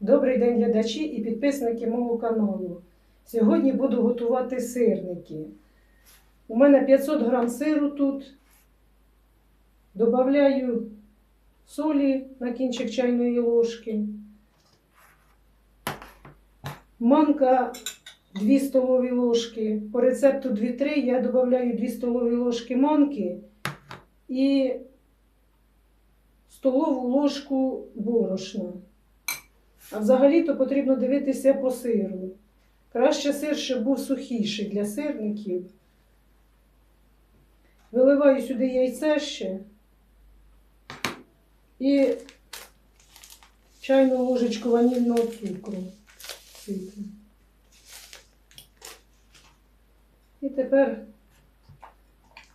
Добрий день, глядачі і підписники мого каналу. Сьогодні буду готувати сирники. У мене 500 грам сиру тут. Добавляю солі на кінчик чайної ложки. Манка 2 столові ложки. По рецепту 2-3 я додаю 2 столові ложки манки і столову ложку борошна. А взагалі-то потрібно дивитися по сиру. Краще сир, щоб був сухіший для сирників. Виливаю сюди яйце ще і чайну ложечку ванільного цукру. І тепер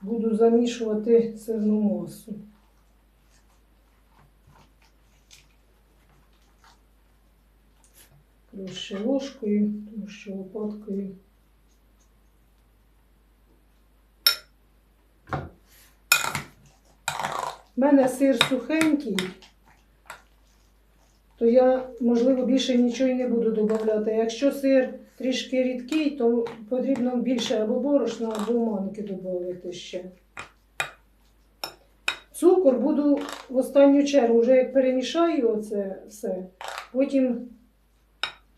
буду замішувати сирну масу. Краще ложкою, тому що лопаткою. У мене сир сухенький, то я, можливо, більше нічого і не буду додавати. Якщо сир трішки рідкий, то потрібно більше або борошна, або манки додати ще. Цукор буду в останню чергу, вже як перемішаю оце все, потім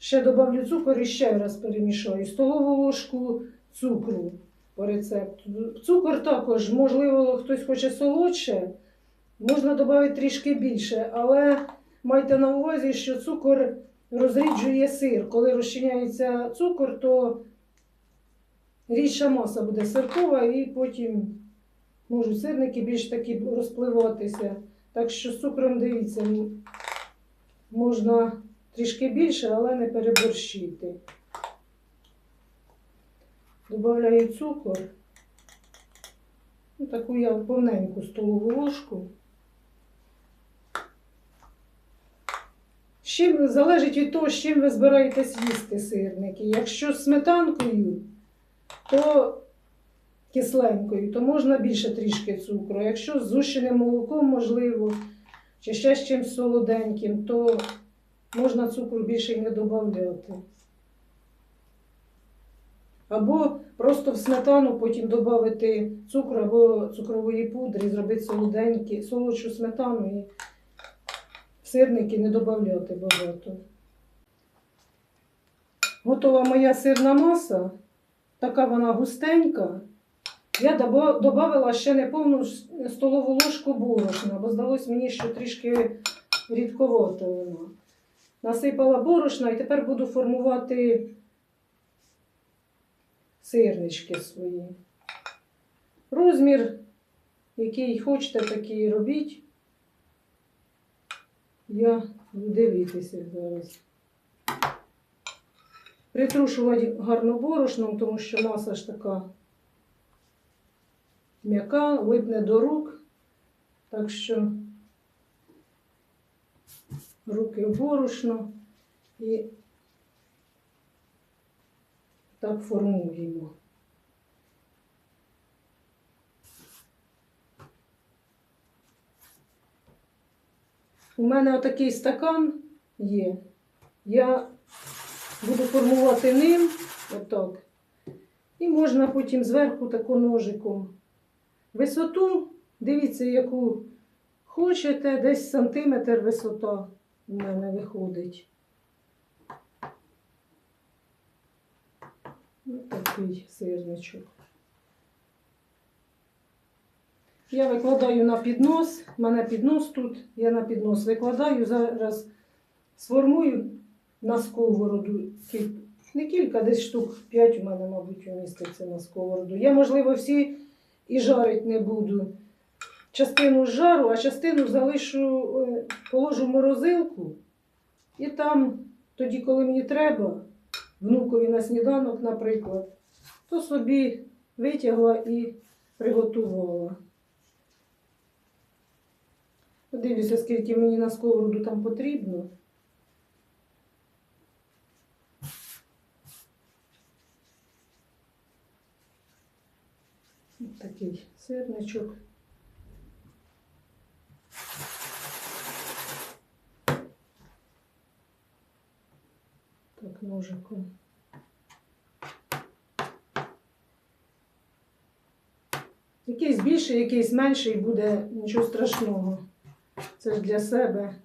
ще додавлю цукор і ще раз перемішаю. Столову ложку цукру по рецепту. Цукор також, можливо, хтось хоче солодше, можна додати трішки більше, але майте на увазі, що цукор розріджує сир. Коли розчиняється цукор, то рідша маса буде сиркова і потім можуть сирники більш таки розпливатися. Так що з цукром дивіться, можна трішки більше, але не переборщити. Добавляю цукор. Ну, таку я повненьку столову ложку. Чим залежить від того, з чим ви збираєтесь їсти сирники. Якщо з сметанкою, то кисленькою, то можна більше трішки цукру. Якщо з зущеним молоком, можливо, чи ще з чимось солоденьким, то можна цукру більше й не додати. Або просто в сметану потім додати цукру або цукрової пудри, зробити солоденькі, солодшу сметану і сирники не додати багато. Готова моя сирна маса, така вона густенька. Я додала ще не повну столову ложку борошна, бо здалось мені, що трішки рідковата вона. Насипала борошна і тепер буду формувати сирнички свої. Розмір, який хочете, такий робіть. Я буду дивитися зараз. Притрушувати гарно борошном, тому що маса ж така м'яка, липне до рук. Так що руки в борошно і так формуємо. У мене отакий стакан є. Я буду формувати ним отак. І можна потім зверху тако ножиком. Висоту, дивіться, яку хочете, десь сантиметр висота у мене виходить. Ось такий сирничок. Я викладаю на піднос, у мене піднос тут, я на піднос викладаю, зараз сформую на сковороду. Не кілька, десь штук 5 у мене, мабуть, уміститься на сковороду. Я, можливо, всі і жарить не буду. Частину жару, а частину залишу, е, положу в морозилку. І там, тоді, коли мені треба, внукові на сніданок, наприклад, то собі витягла і приготувала. Подивлюся, скільки мені на сковороду там потрібно. Такий сирничок. Ножиком. Якийсь більший, якийсь менший буде нічого страшного. Це ж для себе.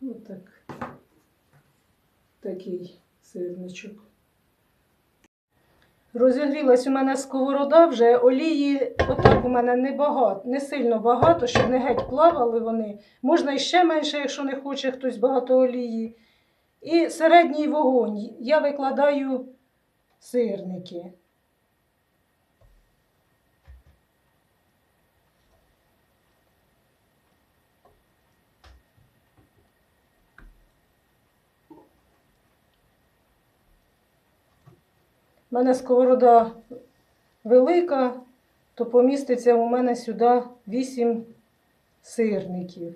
Отак. Такий сирничок. Розігрілась у мене сковорода, вже олії, отак у мене не багато, не сильно багато, щоб не геть плавали вони. Можна і ще менше, якщо не хоче хтось багато олії. І середній вогонь. Я викладаю сирники. У мене сковорода велика, то поміститься у мене сюди 8 сирників.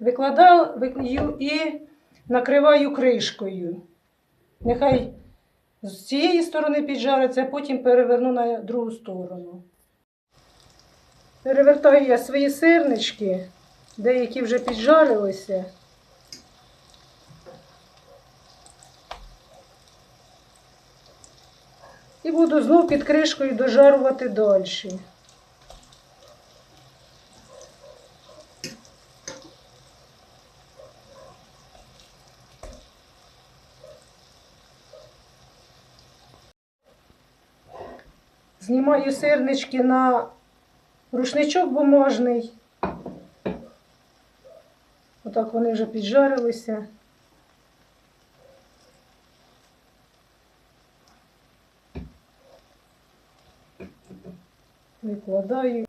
Викладаю і накриваю кришкою. Нехай з цієї сторони піджариться, а потім переверну на другу сторону. Перевертаю я свої сирнички, деякі вже піджарилися. І буду знов під кришкою дожарувати далі. Знімаю сирнички на рушничок бумажний. Отак вони вже піджарилися. Викладаю.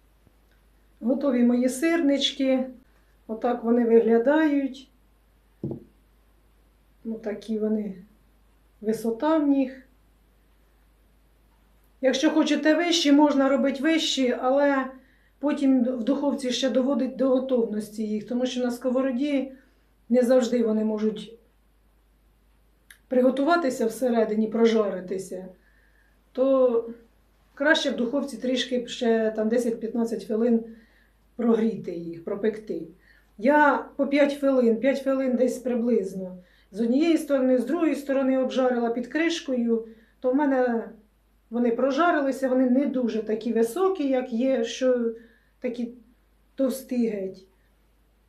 Готові мої сирнички. Отак вони виглядають. Ну, такі вони висота в них. Якщо хочете вищі, можна робити вищі, але потім в духовці ще доводить до готовності їх, тому що на сковороді не завжди вони можуть приготуватися всередині, прожаритися, то краще в духовці трішки ще там 10-15 хвилин прогріти їх, пропекти. Я по 5 хвилин, 5 хвилин десь приблизно. З однієї сторони, з другої сторони обжарила під кришкою, то в мене вони прожарилися, вони не дуже такі високі, як є, що такі товсті геть.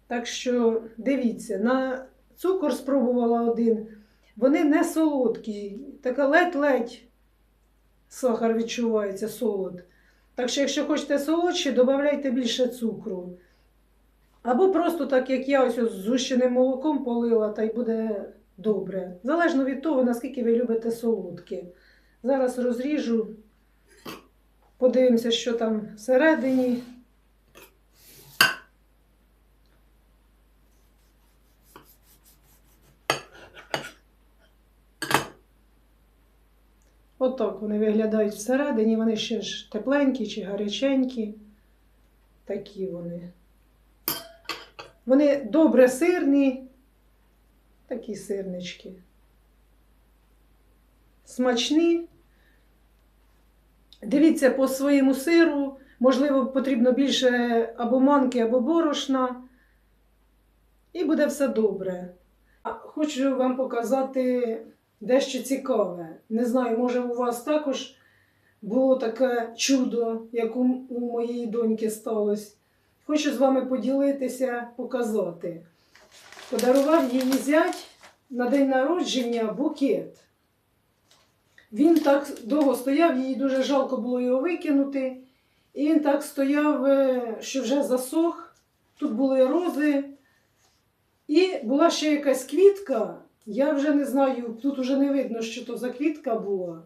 Так що дивіться, на цукор спробувала один. Вони не солодкі, така ледь-ледь сахар відчувається, солод. Так що, якщо хочете солодші, додавайте більше цукру. Або просто так, як я ось з згущеним молоком полила, та й буде добре. Залежно від того, наскільки ви любите солодке. Зараз розріжу, подивимося, що там всередині. Отак вони виглядають всередині, вони ще ж тепленькі чи гаряченькі. Такі вони. Вони добре сирні, такі сирнички. Смачні. Дивіться по своєму сиру. Можливо, потрібно більше або манки, або борошна. І буде все добре. Хочу вам показати дещо цікаве. Не знаю, може у вас також було таке чудо, як у, моєї доньки сталося. Хочу з вами поділитися, показати. Подарував її зять на день народження букет. Він так довго стояв, їй дуже жалко було його викинути. І він так стояв, е, що вже засох. Тут були рози. І була ще якась квітка. Я вже не знаю, тут вже не видно, що то за квітка була.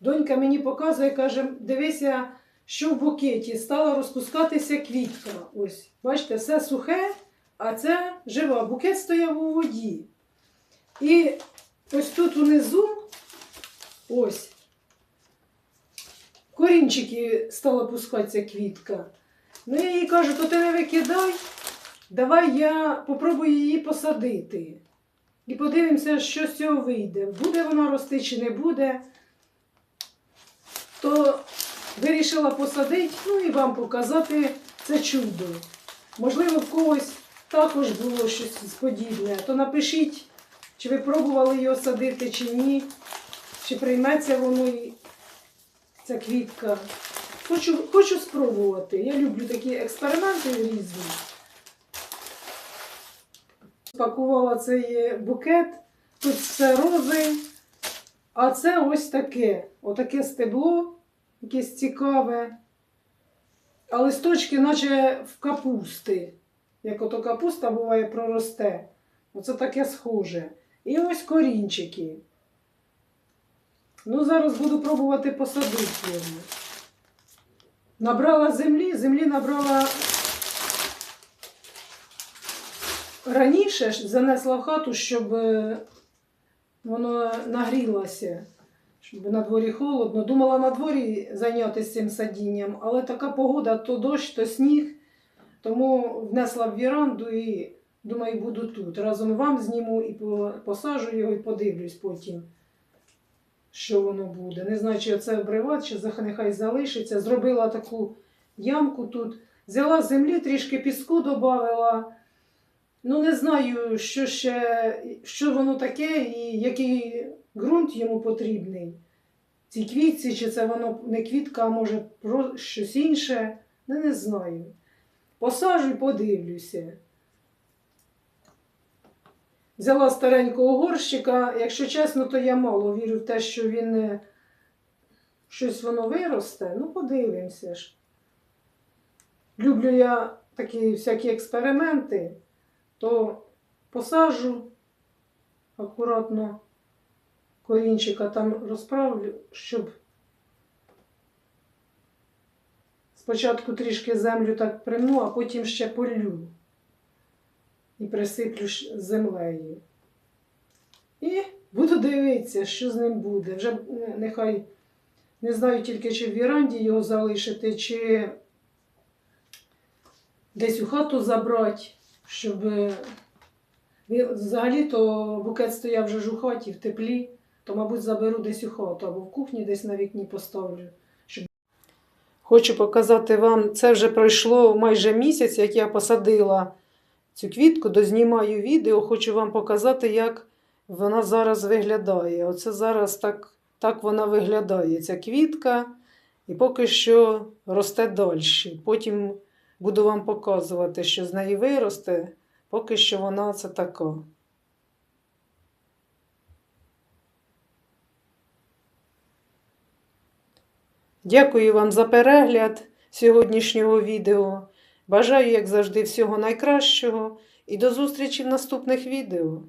Донька мені показує, каже, дивися, що в букеті стала розпускатися квітка. Ось, бачите, все сухе, а це жива. Букет стояв у воді. І ось тут унизу, ось, корінчики стала пускатися квітка. Ну, я їй кажу, то ти не викидай, давай я попробую її посадити. І подивимося, що з цього вийде. Буде вона рости чи не буде. То вирішила посадити, ну і вам показати це чудо. Можливо, в когось також було щось подібне. То напишіть, чи ви пробували його садити, чи ні, чи прийметься воно і ця квітка. Хочу, хочу спробувати. Я люблю такі експерименти різні. Спакувала цей букет. Тут все рози. А це ось таке. Отаке стебло, якесь цікаве. А листочки, наче в капусти. Як ото капуста буває, проросте. Оце таке схоже. І ось корінчики. Ну, зараз буду пробувати посадити. Набрала землі, землі набрала раніше ж занесла в хату, щоб е, воно нагрілося, щоб на дворі холодно. Думала на дворі зайнятися цим садінням, але така погода, то дощ, то сніг. Тому внесла в віранду і думаю, буду тут. Разом вам зніму і по- посажу його і подивлюсь потім, що воно буде. Не знаю, чи це обривати, чи нехай залишиться. Зробила таку ямку тут. Взяла землі, трішки піску додавила. Ну, не знаю, що ще, що воно таке і який ґрунт йому потрібний. Цій квітці, чи це воно не квітка, а може про щось інше. Ну, не знаю. Посажу і подивлюся. Взяла старенького горщика. Якщо чесно, то я мало вірю в те, що він е, щось воно виросте. Ну, подивимося ж. Люблю я такі всякі експерименти, то посажу акуратно корінчика там розправлю, щоб спочатку трішки землю так примну, а потім ще полю і присиплю землею. І буду дивитися, що з ним буде. Вже е, нехай не знаю тільки, чи в віранді його залишити, чи десь у хату забрати, щоб. е, Взагалі-то букет стояв вже ж у хаті в теплі, то, мабуть, заберу десь у хату або в кухні десь на вікні поставлю. Щоб... Хочу показати вам, це вже пройшло майже місяць, як я посадила цю квітку, дознімаю відео, хочу вам показати, як вона зараз виглядає. Оце зараз так, так вона виглядає, ця квітка, і поки що росте далі. Потім буду вам показувати, що з неї виросте. Поки що вона це така. Дякую вам за перегляд сьогоднішнього відео. Бажаю, як завжди, всього найкращого і до зустрічі в наступних відео.